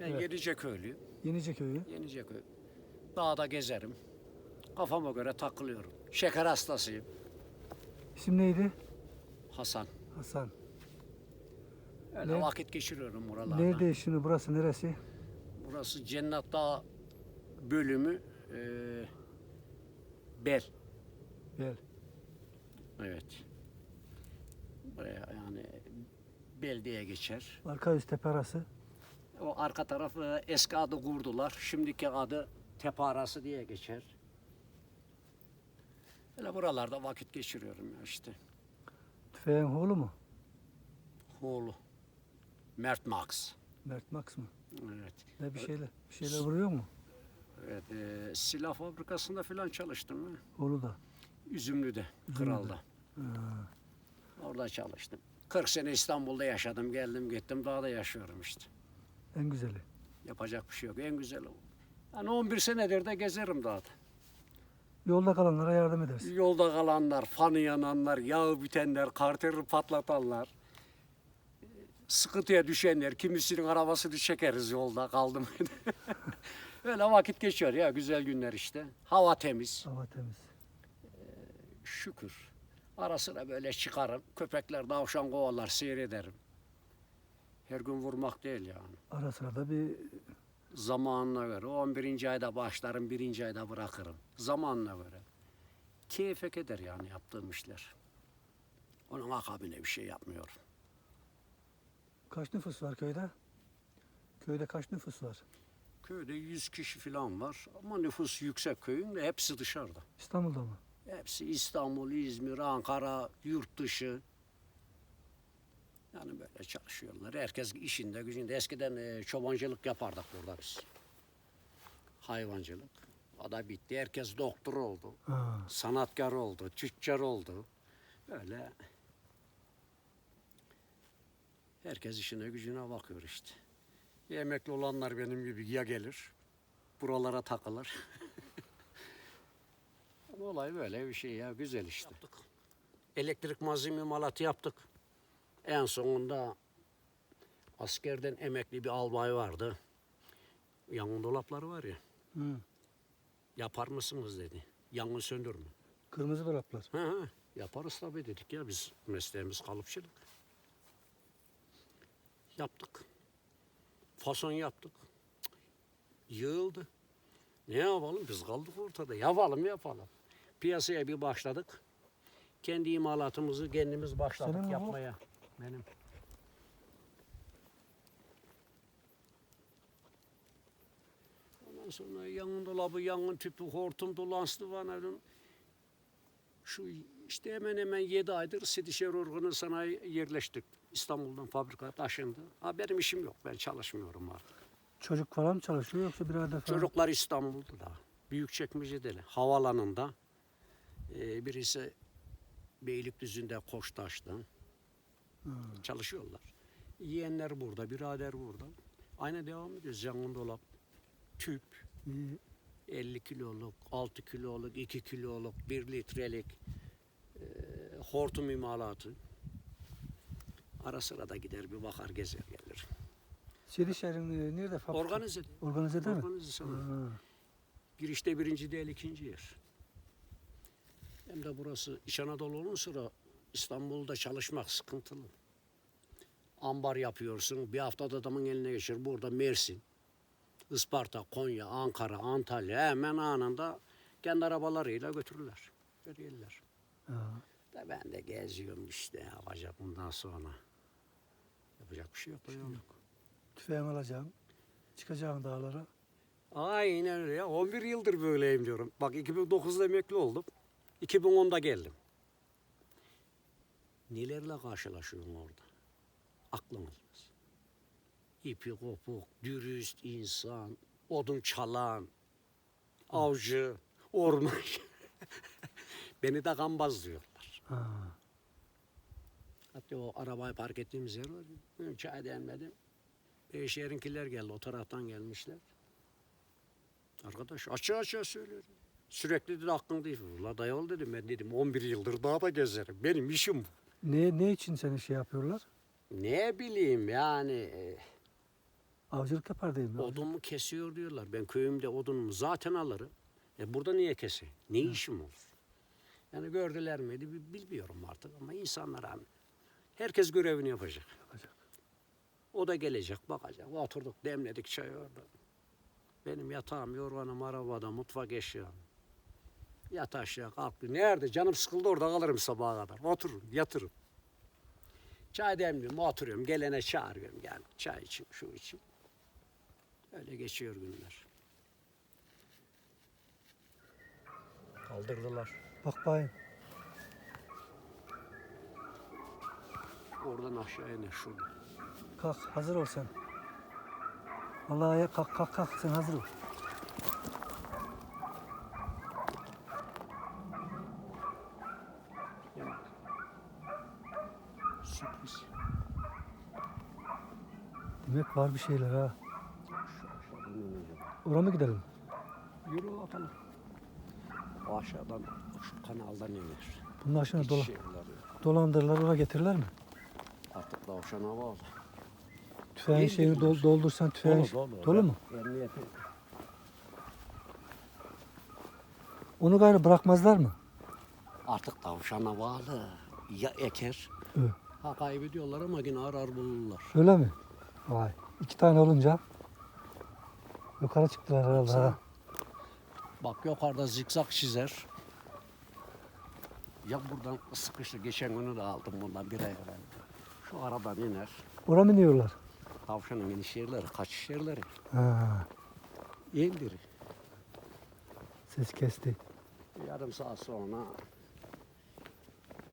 Ben Evet. Yenice köylüyüm. Yenice köyü. Yenice köy. Dağda gezerim. Kafama göre takılıyorum. Şeker hastasıyım. İsim neydi? Hasan. Hasan. Öyle Ne- vakit geçiriyorum buralarda. Nerede şimdi burası neresi? Burası Cennet Dağı bölümü eee Bel. Bel. Evet. Buraya yani Bel diye geçer. Arka üst tepe arası. O arka tarafı eski adı kurdular. Şimdiki adı Tepe Arası diye geçer. Öyle buralarda vakit geçiriyorum ya işte. Tüfeğin oğlu mu? Oğlu. Mert Max. Mert Max mı? Evet. Ne bir şeyler, bir şeyler vuruyor mu? Evet, e, silah fabrikasında falan çalıştım ben. Oğlu da. Üzümlü'de, Kral'da. Orada çalıştım. 40 sene İstanbul'da yaşadım, geldim gittim, daha da yaşıyorum işte. En güzeli. Yapacak bir şey yok, en güzeli o. Yani 11 senedir de gezerim dağda. Yolda kalanlara yardım edersin. Yolda kalanlar, fanı yananlar, yağı bitenler, karteri patlatanlar, sıkıntıya düşenler, kimisinin arabasını çekeriz yolda kaldım. Öyle vakit geçiyor ya, güzel günler işte. Hava temiz. Hava temiz. Şükür. Ara sıra böyle çıkarım. Köpekler davşan kovalar seyrederim. Her gün vurmak değil yani. Ara sıra da bir Zamanına göre. 11. ayda başlarım, 1. ayda bırakırım. Zamanına göre. Keyfek eder yani yaptığım işler. Onun akabine bir şey yapmıyorum. kaç nüfus var köyde? Köyde kaç nüfus var? Köyde 100 kişi falan var ama nüfus yüksek köyün de hepsi dışarıda. İstanbul'da mı? Hepsi İstanbul, İzmir, Ankara, yurt dışı. Yani böyle çalışıyorlar. Herkes işinde, gücünde. Eskiden e, çobancılık yapardık burada biz. Hayvancılık. O da bitti. Herkes doktor oldu. Ha. Sanatkar oldu, tüccar oldu. Böyle herkes işine gücüne bakıyor işte. Emekli olanlar benim gibi ya gelir, buralara takılır. Olay böyle bir şey ya, güzel işte. Yaptık. Elektrik malzeme imalatı yaptık. En sonunda askerden emekli bir albay vardı. Yangın dolapları var ya, Hı. yapar mısınız dedi. Yangın söndürme. Kırmızı dolaplar. Ha, ha, yaparız tabii dedik ya biz mesleğimiz kalıpçılık. Yaptık. Fason yaptık. Yığıldı. Ne yapalım biz kaldık ortada. Yapalım yapalım. Piyasaya bir başladık. Kendi imalatımızı kendimiz başladık Senin mi bu? Benim. Ondan sonra yangın dolabı, yangın tüpü, hortum dolanslı var. Şu işte hemen hemen 7 aydır Sidişehir Organı Sanayi yerleştik. İstanbul'dan fabrika taşındı. Ha benim işim yok. Ben çalışmıyorum artık. Çocuk falan mı çalışıyor yoksa birader falan? Çocuklar İstanbul'da. Büyükçekmece'de. Havalanında. Ee, birisi Beylikdüzü'nde Koçtaş'ta. Çalışıyorlar. Yeğenler burada, birader burada. Aynı devam ediyoruz. Yangın dolap, tüp, İyi. 50 kiloluk, 6 kiloluk, 2 kiloluk, 1 litrelik e, hortum imalatı. Ara sıra da gider bir bakar gezer gelir. Sedişehir'in e, nerede fabrika? Organize. Organizede mi? Organize. Ha. Girişte birinci değil ikinci yer. Hem de burası İç Anadolu'nun sıra İstanbul'da çalışmak sıkıntılı. Ambar yapıyorsun. Bir haftada adamın eline geçir. Burada Mersin, Isparta, Konya, Ankara, Antalya hemen anında kendi arabalarıyla götürürler. Veriyorlar. Da ben de geziyorum işte yapacak bundan sonra. Yapacak bir şey yok. ya. Tüfeğimi alacağım. Çıkacağım dağlara. Aynen öyle ya. 11 yıldır böyleyim diyorum. Bak 2009'da emekli oldum. 2010'da geldim. Nelerle karşılaşıyorum orada? Aklın almaz. İpi kopuk, dürüst insan, odun çalan, avcı, orman. Beni de gambaz diyorlar. Ha. Hatta o arabayı park ettiğimiz yer var. ya, çay demledim. Beyşehir'inkiler geldi. O taraftan gelmişler. Arkadaş açığa açığa söylüyorum. Sürekli dedi hakkın değil. Ula dayol dedim ben dedim 11 yıldır daha da gezerim. Benim işim bu. Ne, ne için seni şey yapıyorlar? Ne bileyim yani. e, Avcılık yapar değil mi? Odun mu kesiyor diyorlar. Ben köyümde odunumu zaten alırım. E burada niye keseyim? Ne işim olur? Yani gördüler miydi bi- bilmiyorum artık ama insanlar hani herkes görevini yapacak. Yapacak. O da gelecek bakacak. Oturduk demledik çay orada. Benim yatağım, yorganım arabada, mutfak eşyam. Yat aşağı kalk. Nerede? Canım sıkıldı orada kalırım sabaha kadar. Otururum, yatırım. Çay demliyorum, oturuyorum. Gelene çağırıyorum. Gel çay için, şu için. Öyle geçiyor günler. Kaldırdılar. Bak bayım. Oradan aşağı iner şurada. Kalk hazır ol sen. Vallahi kalk kalk kalk sen hazır ol. Yani. Sürpriz. Demek var bir şeyler ha. Oraya mı gidelim? Yürü bakalım. O aşağıdan, şu kanaldan iner. Bunun aşağına dola, yerleri. dolandırırlar oraya getirirler mi? Artık tavşana bağlı. Tüfeğin Değil şeyini dol, doldursan tüfeğin dolu, mu? Emniyeti. Onu gayrı bırakmazlar mı? Artık tavşana bağlı. Ya eker. Evet. Ha kaybediyorlar ama yine arar bulurlar. Öyle mi? Vay. İki tane olunca yukarı çıktılar herhalde Baksana. ha. Bak yukarıda zikzak çizer. Ya buradan sıkıştı. Geçen günü de aldım bundan bir ay evvel. Şu aradan iner. Oraya mı iniyorlar? Tavşanın iniş yerleri, kaçış yerleri. Ha, İndir. ses kesti. Yarım saat sonra